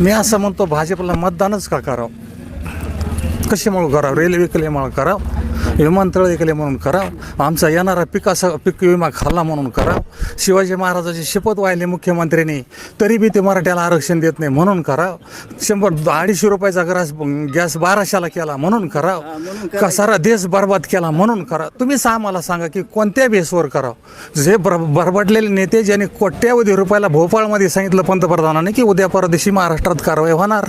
मी असं म्हणतो भाजपला मतदानच का करावं? कशामुळं करावं? रेल्वे केल्यामुळं करावं? विमानतळ ऐकले म्हणून करावं आमचा येणारा पिकासा पीक विमा खाल्ला म्हणून करावं शिवाजी महाराजाची शपथ वाहिली मुख्यमंत्र्यांनी तरी बी ते मराठ्याला आरक्षण देत नाही म्हणून करावं शंभर अडीचशे रुपयाचा गॅस गॅस बाराशेला केला म्हणून करावं का सारा देश बर्बाद केला म्हणून करा. तुम्हीच आम्हाला सांगा की कोणत्या बेसवर करावं जे बर बरबडलेले नेते ज्यांनी कोट्यावधी रुपयाला भोपाळमध्ये सांगितलं पंतप्रधानांनी की उद्या परवा दिवशी महाराष्ट्रात कारवाई होणार.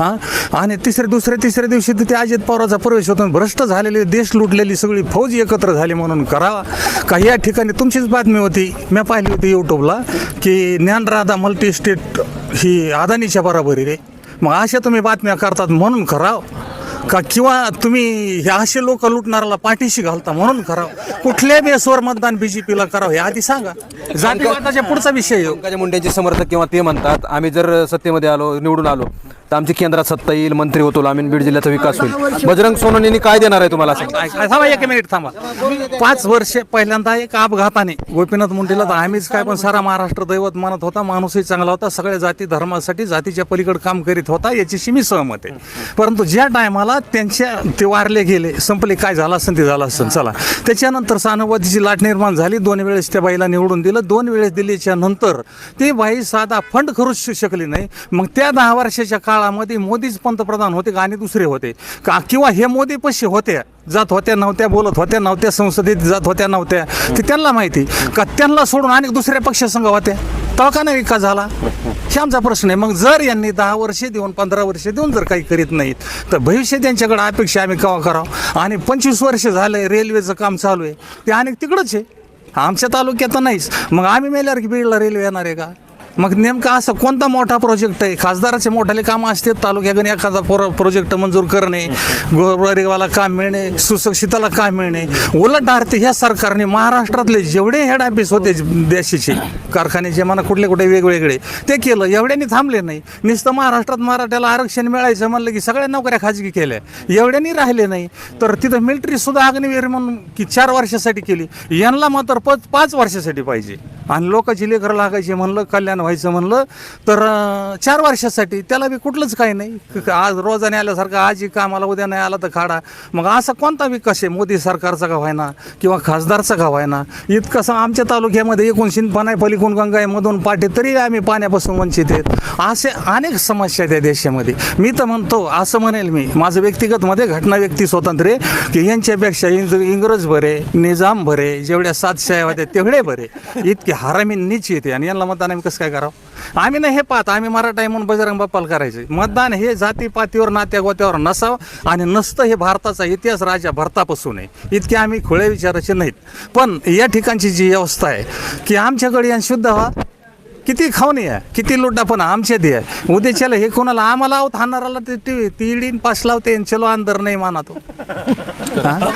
हां? आणि तिसऱ्या दुसऱ्या तिसऱ्या दिवशी तिथे अजित पवाराचा प्रवेश होतो. भ्रष्ट झालेले देश लुटलेली सगळी फौज एकत्र झाली म्हणून करावा का या ठिकाणी तुमचीच बातमी होती मी पाहिली होती यूट्यूबला की ज्ञानराधा मल्टी स्टेट ही अदानीच्या बरोबरी रे. मग अशा तुम्ही बातम्या करतात म्हणून कराव. का किंवा तुम्ही हे असे लोक लुटणाऱ्याला पाठीशी घालता म्हणून करावं. कुठल्या बेसवर मतदान बीजेपीला करावं हे आधी सांगा. जातीवादाच्या पुढचा विषय पंकजा मुंडेंचे समर्थक किंवा ते म्हणतात आम्ही जर सत्तेमध्ये आलो निवडून आलो तर आमची केंद्रात सत्ता येईल मंत्री होतो आम्ही बीड जिल्ह्याचा विकास होईल. बजरंग सोनवणेंनी काय देणार आहे तुम्हाला असं? काय- थांबा एक मिनिट थांबा. पाच वर्ष पहिल्यांदा एक अपघाताने गोपीनाथ मुंडेला तर आम्हीच काय पण सारा महाराष्ट्र दैवत मानत होता माणूसही चांगला होता सगळ्या जाती धर्मासाठी जातीच्या पलीकडे काम करीत होता याच्याशी मी सहमत आहे. परंतु ज्या टायमाला त्यांच्या ते वारले गेले संपले काय झालं असेल ते झालं असेल चला. त्याच्यानंतर सहानुभूतीची लाट निर्माण झाली दोन वेळेस त्या बाईला निवडून दिलं दोन वेळेस दिल्याच्या नंतर ती बाई साधा फंड करूच शकली नाही. मग त्या दहा वर्षाच्या काळामध्ये मोदीच पंतप्रधान होते का आणि दुसरे होते? का किंवा हे मोदी पशी होते जात होत्या नव्हत्या बोलत होत्या नव्हत्या संसदेत जात होत्या नव्हत्या ते त्यांना माहिती. का त्यांना सोडून अनेक दुसऱ्या पक्षासंघ होत्या तळका का नाही विकास झाला? हे आमचा प्रश्न आहे. मग जर यांनी दहा वर्षे देऊन पंधरा वर्षे देऊन जर काही करीत नाहीत तर भविष्य त्यांच्याकडे अपेक्षा आम्ही केव्हा करावं? आणि पंचवीस वर्ष झालंय रेल्वेचं काम चालू आहे. ते अनेक तिकडंच आहे. आमच्या तालुक्यात नाहीच. मग आम्ही मेल्यावर की बीडला रेल्वे येणार आहे का? मग नेमका असं कोणता मोठा प्रोजेक्ट आहे? खासदाराचे मोठाले कामं असते तालुक्याकडे एखादा प्रो प्रोजेक्ट मंजूर करणे गोरगरिबाला काम मिळणे सुशिक्षिताला काम मिळणे उलट अर्थ ह्या सरकारने महाराष्ट्रातले जेवढे हेड ऑफिस होते देशाचे कारखान्याचे म्हणा कुठले कुठे वेगवेगळे ते केलं एवढ्यानी थांबले नाही. नुसतं महाराष्ट्रात मराठ्याला आरक्षण मिळायचं म्हणलं की सगळ्या नोकऱ्या खाजगी केल्या. एवढ्यानी राहिले नाही. तर तिथं मिलिटरी सुद्धा अग्निवीर म्हणून की चार वर्षासाठी केली. यांना मात्र पाच पाच वर्षासाठी पाहिजे. आणि लोकांची लेकरं लागायची म्हणलं कल्याण व्हायचं म्हणलं तर चार वर्षासाठी त्याला बी कुठलंच काही नाही. आज रोजाने आल्यासारखं आजी कामाला उद्या नाही आला तर खाडा. मग असा कोणता विकास आहे मोदी सरकारचा का व्हायना किंवा खासदारचा का व्हायना इतकंसं आमच्या तालुक्यामध्ये एकूण शिंदपाना आहे पलीकडून गंगा आहे मधून पाटे तरी आम्ही पाण्यापासून वंचित आहेत. असे अनेक समस्या आहेत देशामध्ये. मी तर म्हणतो असं म्हणेल मी माझं व्यक्तिगतमध्ये घटना व्यक्ती स्वतंत्र आहे की यांच्यापेक्षा इंग्रज बरे निजाम बरे जेवढ्या सातशाही होत्या तेवढे बरे. इतके हरामी नीच येते आणि यांना मतदान आम्ही कसं काय करावं? आम्ही नाही हे पाहत आम्ही मराठा म्हणून बजरंग बाप्पाला करायचे. मतदान हे जातीपातीवर नात्या गोत्यावर नसावं आणि नसतं हे भारताचा इतिहास राजा भरतापासून आहे. इतके आम्ही खुळे विचाराचे नाहीत. पण या ठिकाणची जी व्यवस्था आहे की आमच्याकडे यांनी शुद्ध व्हा किती खाऊन या किती लुटा पण आमच्या द्या उद्याच्याला हे कोणाला आम्हाला आहोत हाणाराला ते टी तीडीन पास लावते आणि चलो अंदर नाही मानातो.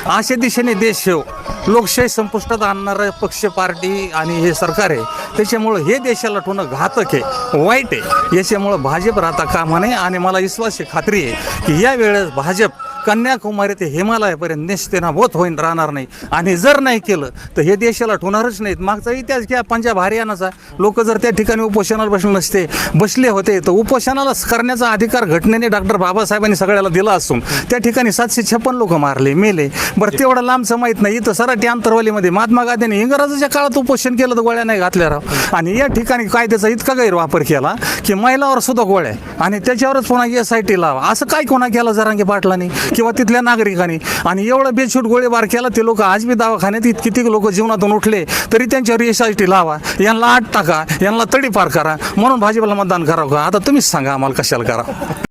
अशा दिशेने देश ठेव लोकशाही संपुष्टात आणणारं पक्ष पार्टी आणि हे सरकार आहे त्याच्यामुळं हे देशाला ठेवणं घातक आहे वाईट आहे. याच्यामुळं भाजप राहता कामा नये आणि मला विश्वास आहे खात्री आहे की या वेळेस भाजप कन्याकुमारी ते हिमालयापर्यंत निश्चिनाभूत होईन राहणार नाही. आणि जर नाही केलं तर हे देशाला ठेवणारच नाहीत. मागचा इतिहास घ्या पंजाब हरियाणाचा. लोक जर त्या ठिकाणी उपोषणाला बसले नसते बसले होते तर उपोषणाला करण्याचा अधिकार घटनेने डॉक्टर बाबासाहेबांनी सगळ्याला दिला असून त्या ठिकाणी सातशे छप्पन लोक मारले मेले. बरं तेवढं लांबचं माहीत नाही. इथं सराठी अंतरवालीमध्ये महात्मा गांधींनी इंग्रजाच्या काळात उपोषण केलं तर गोळ्या नाही घातल्या राव. आणि या ठिकाणी कायद्याचा इतका गैरवापर केला की महिलावर सुद्धा गोळ्या आणि त्याच्यावरच पुन्हा एस आय टी लावा. असं काय कोणा केलं जरांगे पाटलांनी? किंवा तिथल्या नागरिकांनी. आणि एवढं बेछूट गोळीबार केला ते लोक आज बी दवाखान्यात इत- किती लोक जीवनातून उठले तरी त्यांच्यावर एस आय टी लावा. यांना आठ टाका यांना तडीपार करा. म्हणून भाजीपाला मतदान करावं का? आता तुम्हीच सांगा आम्हाला कशाला करा